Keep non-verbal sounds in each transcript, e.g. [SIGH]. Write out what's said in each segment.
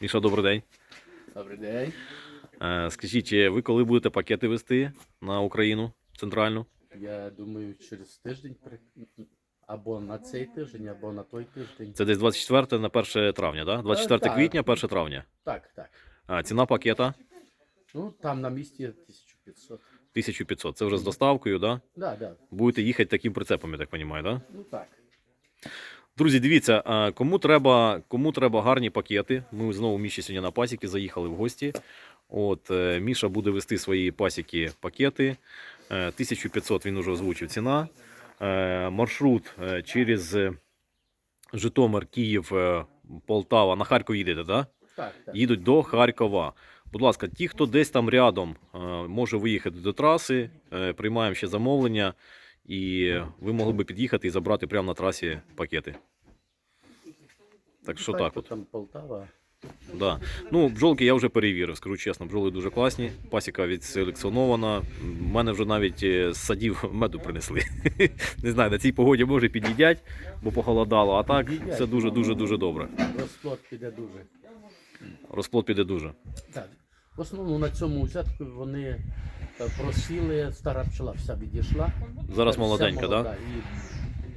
Міша, добрий день. Добрий день. Е, Скажіть, е, ви коли будете пакети вести на Україну центральну? Я думаю, через тиждень або на цей тиждень, або на той тиждень. Це десь 24 на 1 травня, да? 24 так. квітня, 1 травня. Так, так. А ціна пакета Ну, там на місці 1500. 1500. Це вже з доставкою, да? Да, да. Будете їхати таким прицепом, я так розумію, да? Ну так. Друзі, дивіться, кому треба, кому треба гарні пакети. Ми знову Міші сьогодні на пасіки заїхали в гості. От е, Міша буде вести свої пасіки пакети. Е, 1500 він уже озвучив ціна. Е, Маршрут е, через е, Житомир, Київ, е, Полтава. На Харків їдете, да? Так, так. їдуть до Харкова. Будь ласка, ті, хто десь там рядом е, може виїхати до траси, е, приймаємо ще замовлення, і ви могли би під'їхати і забрати прямо на трасі пакети. Так що так от. Там Полтава. Да. Ну, бджолки я вже перевірив, скажу чесно, бджоли дуже класні. Пасіка відселекціонована. У мене вже навіть е, з садів [LAUGHS] меду принесли. [LAUGHS] Не знаю, на цій погоді може під'їдять, бо похолодало, а так все дуже дуже добре. Розплод піде дуже. Розплод піде дуже. Так. В основному на цьому взятку вони просіли, стара пчела вся відійшла. Зараз молоденька, так? Да? І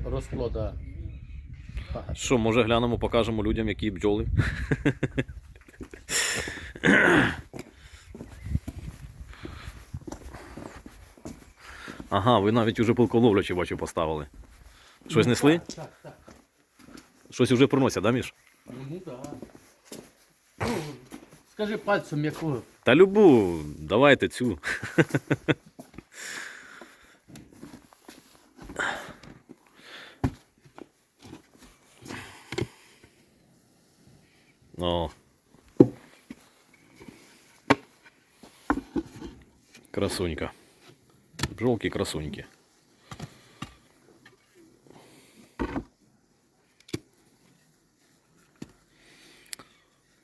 розплода багато. Що, може глянемо, покажемо людям, які бджоли? Ага, ви навіть уже пилколовлячі, бачу, поставили. Щось несли? Так, так, так. Щось вже приносять, да, Міш? Ну так. Ну, скажи пальцем, яку. Та любу, давайте цю. [LAUGHS] О. Красунька. Бжолки красуньки.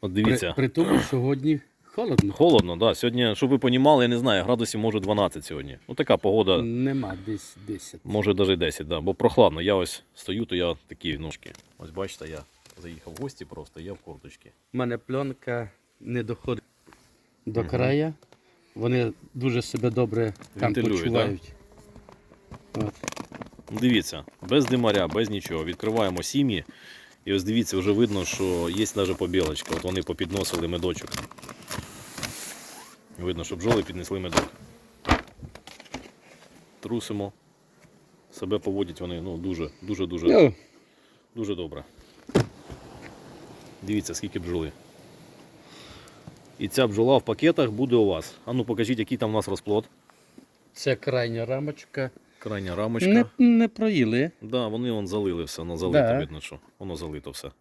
От дивіться. При, при тому сьогодні холодно. Холодно, да. Сьогодні, щоб ви понімали, я не знаю, градусів може 12 сьогодні. Ну така погода, Нема десь 10. може навіть 10, да. бо прохладно. Я ось стою, то я такі ножки. Ось бачите, я заїхав в гості просто, я в курточці. У мене пленка не доходить до краю. Вони дуже себе добре там Вентилюють, почувають. От. Ну, Дивіться, без димаря, без нічого. Відкриваємо сім'ї. І ось дивіться, вже видно, що є навіть побілочка. От вони попідносили медочок. Видно, що бджоли піднесли медок. Трусимо. Себе поводять вони ну, дуже, дуже, дуже. Ну, Дуже добре. Дивіться, скільки бджоли. І ця бджола в пакетах буде у вас. А ну покажіть, який там у нас розплод. Це крайня рамочка. Крайня рамочка. Не, не проїли. Да, вони вон залили все, воно залито, Да. видно, що воно залито все.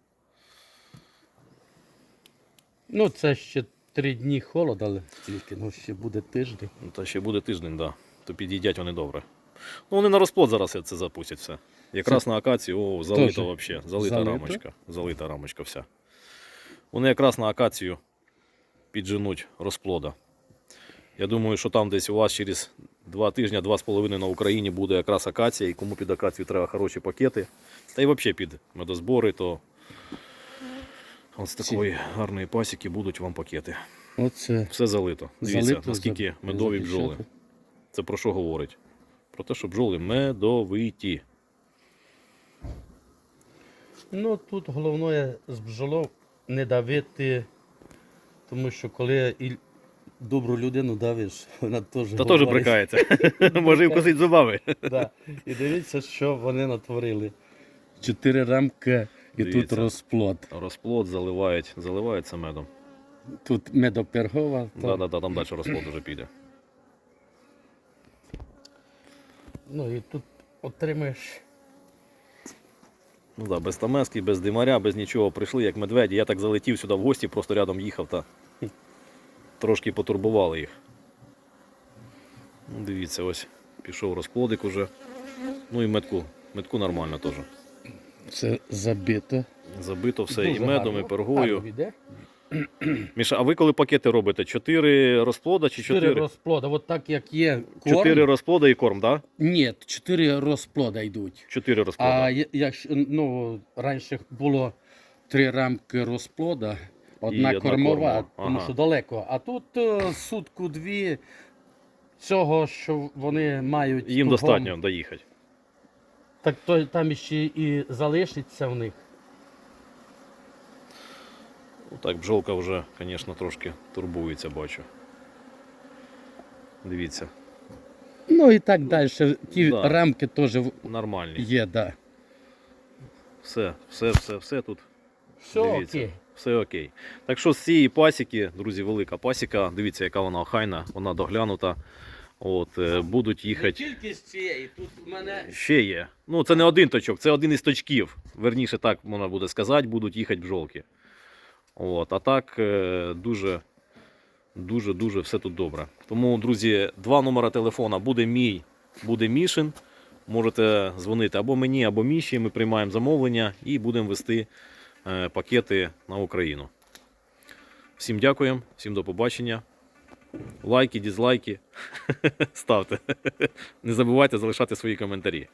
Ну, це ще три дні холоду, але тільки ну, ще буде тиждень. Ну, Та ще буде тиждень, да. то під'їдять вони добре. Ну, вони на розплод зараз це запустять все. Якраз на акацію, о, залито взагалі. Залита залито? рамочка. Залита рамочка вся. Вони якраз на акацію підженуть розплода. Я думаю, що там десь у вас через два тижні, два з половиною на Україні буде якраз акація, і кому під акацію треба хороші пакети. Та й взагалі під медозбори, то от з такої гарної пасіки будуть вам пакети. Оце Все залито. Дивіться, залито, наскільки за- медові бджоли. Це про що говорить? Про те, що бджоли медовиті. Ну тут головне з бджолов не давити, тому що коли добру людину давиш, [LAUGHS] вона теж Та теж брикається. [LAUGHS] Може і вкусить зубами. Да. І дивіться, що вони натворили. Чотири рамки і тут Дивіться. розплод. Розплод заливають, заливається медом. Тут медопергова. Да, да, да, там далі розплод вже піде. Ну і тут отримаєш. Ну да, без тамески, без димаря, без нічого. Прийшли як медведі. Я так залетів сюди в гості, просто рядом їхав та трошки потурбували їх. Ну, дивіться, ось пішов розплодик уже. Ну і метку. Метку нормально теж. Це забито. Забито все і Дуже медом, і пергою. Міша, а ви коли пакети робите? Чотири розплода чи Чотири чотири? розплода. От так як є корм. Чотири розплода і корм, так? Да? Ні, чотири розплода йдуть. Чотири А розплода. я- якщо ну, раніше було три рамки розплода, Одна, і кормова, тому Ага. що далеко. А тут е, сутку дві цього, що вони мають. Їм кругом. достатньо доїхати. Так то там ще і залишиться в них. Ну, Так, бджолка вже, звісно, трошки турбується, бачу. Дивіться, Ну і так далі. Ті Да. рамки теж нормальні. є, да. Все, все, все, все тут. Все Дивіться. окей. Все окей. Так що з цієї пасіки, друзі, велика пасіка. Дивіться, яка вона охайна, вона доглянута. От, е, будуть їхати. тільки з цієї, тут у мене Ще є. Ну, це не один точок, це один із точків. Верніше, так можна буде сказати, будуть їхати бджолки. От, а так е, дуже, дуже, дуже все тут добре. Тому, друзі, два номера телефона буде мій, буде Мішин. Можете дзвонити або мені, або Міші. Ми приймаємо замовлення і будемо вести пакети на Україну. Всім дякуємо, всім до побачення. Лайки, дізлайки [LAUGHS] ставте. Не забувайте залишати свої коментарі.